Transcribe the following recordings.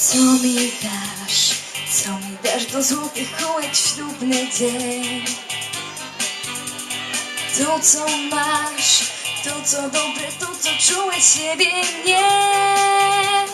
Co mi dasz, co mi dasz do złotych kółek w ślubny dzień? To co masz, to co dobre, to co czułe siebie nie.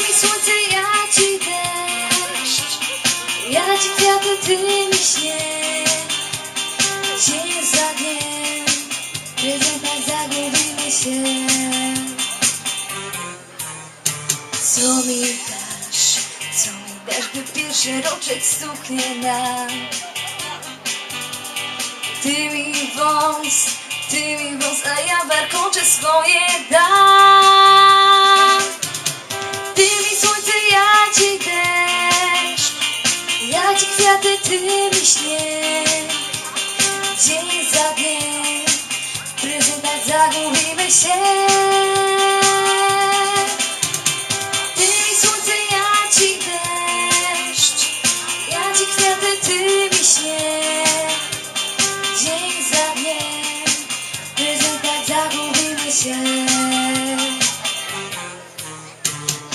Mi słońce, ja ci deszcz, ja ci kwiaty, ty mi śnieg. Dzień za dniem, w prezentach zagubimy się. Co mi dasz, co mi dasz, gdy pierwszy roczek stuknie nam? Ty mi wąs, ty mi wąs, a ja warkoczę swoje dam. Zagubimy się. Ty mi słońce, ja ci deszcz, ja ci kwiaty, ty mi śnieg. Dzień za dniem, w prezentach zagubimy się.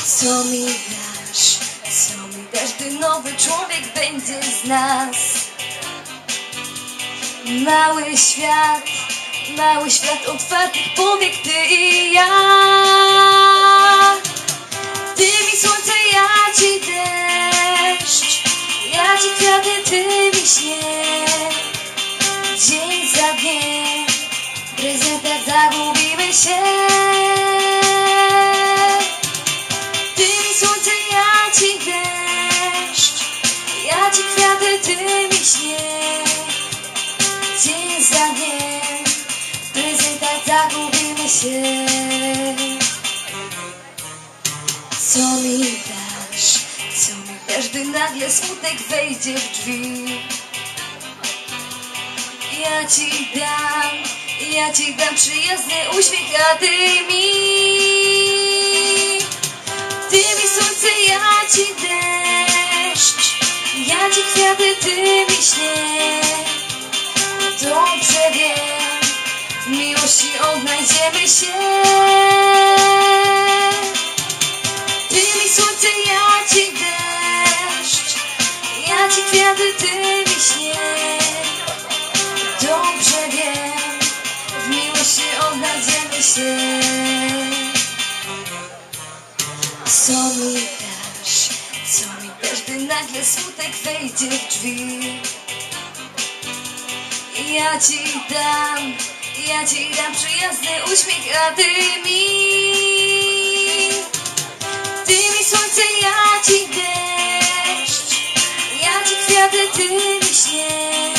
Co mi dasz, co mi dasz, gdy nowy człowiek będzie z nas? Mały świat, mały świat otwartych powiek, ty i ja. Się. Co mi dasz, co mi dasz, gdy nagle smutek wejdzie w drzwi? Ja ci dam, ja ci dam przyjazny uśmiech, a ty mi. Ty mi słońce, ja ci deszcz, ja ci kwiaty, ty mi śnieg. Miłości odnajdziemy się. Ty mi słońce, ja ci deszcz, ja ci kwiaty, ty mi śnieg. Dobrze wiem, w miłości odnajdziemy się. Co mi dasz, co mi dasz, gdy nagle smutek wejdzie w drzwi? Ja ci dam, ja ci dam przyjazny uśmiech, a ty mi. Ty mi słońce, ja ci deszcz, ja ci kwiaty, ty mi śnieg.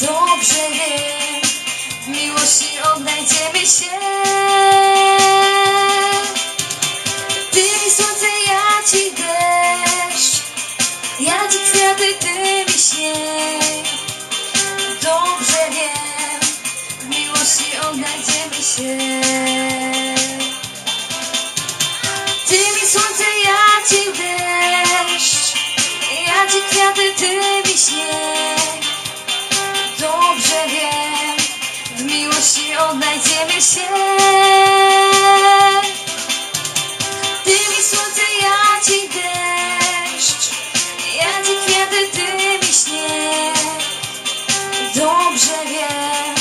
Dobrze wiem, w miłości odnajdziemy się. Kwiaty, ty mi śnieg. Dobrze wiem, w miłości odnajdziemy się. Ty mi słońce, ja ci deszcz, ja ci kwiaty, ty mi śnieg. Dobrze wiem,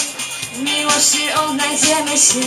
w miłości odnajdziemy się.